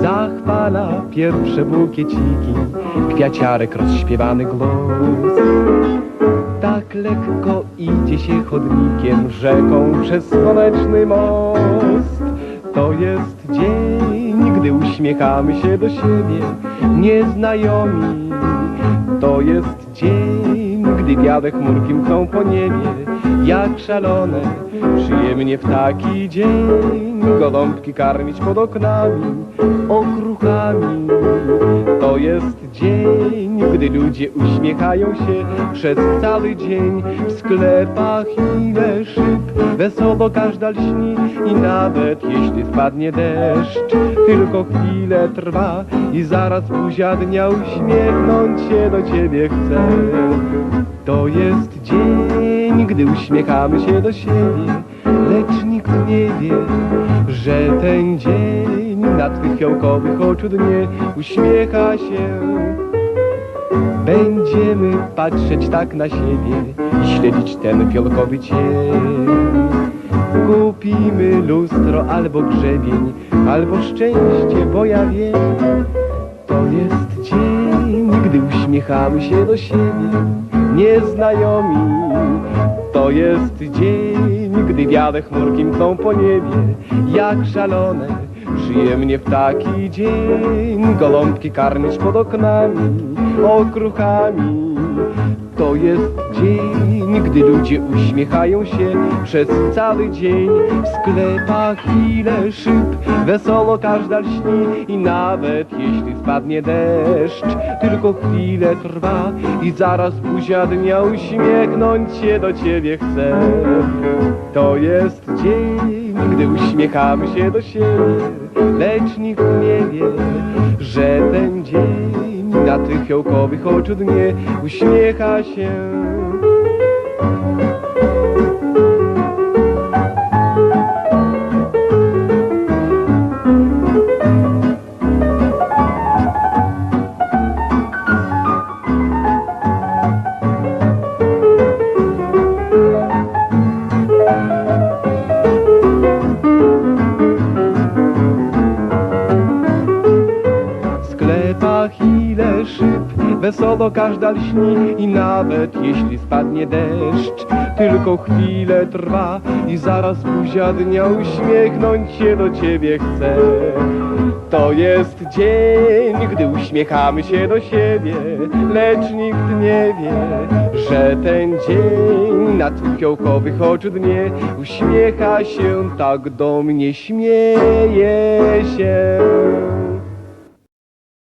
Zachwala pierwsze bukieciki, kwiaciarek rozśpiewany głos. Tak lekko idzie się chodnikiem, rzeką przez słoneczny most. To jest dzień, gdy uśmiechamy się do siebie, nieznajomi. To jest dzień, gdy białe chmurki mkną po niebie, jak szalone. Przyjemnie w taki dzień gołąbki karmić pod oknami, okruchami. To jest dzień, gdy ludzie uśmiechają się przez cały dzień w sklepach ile szyb. Wesoło każda lśni i nawet jeśli spadnie deszcz, tylko chwilę trwa i zaraz buzia dnia uśmiechnąć się do ciebie chce. To jest dzień, gdy uśmiechamy się do siebie, lecz nikt nie wie, że ten dzień na twych fiołkowych oczu dnie uśmiecha się. Będziemy patrzeć tak na siebie i śledzić ten fiolkowy cień. Kupimy lustro albo grzebień, albo szczęście, bo ja wiem, to jest dzień, gdy uśmiechamy się do siebie, nieznajomi. To jest dzień, gdy białe chmurki mkną po niebie, jak szalone. Przyjemnie w taki dzień gołąbki karmić pod oknami, okruchami. To jest dzień, gdy ludzie uśmiechają się przez cały dzień. W sklepach ile szyb, wesoło każda lśni i nawet jeśli spadnie deszcz, tylko chwilę trwa i zaraz buzia dnia uśmiechnąć się do ciebie chce. To jest dzień, gdy uśmiechamy się do siebie, lecz nikt nie wie, że ten dzień na tych fiołkowych oczu dnie uśmiecha się. Wesoło każda lśni i nawet jeśli spadnie deszcz, tylko chwilę trwa i zaraz buzia dnia uśmiechnąć się do ciebie chce. To jest dzień, gdy uśmiechamy się do siebie, lecz nikt nie wie, że ten dzień na twych fiołkowych oczu dnie uśmiecha się, tak do mnie śmieje się.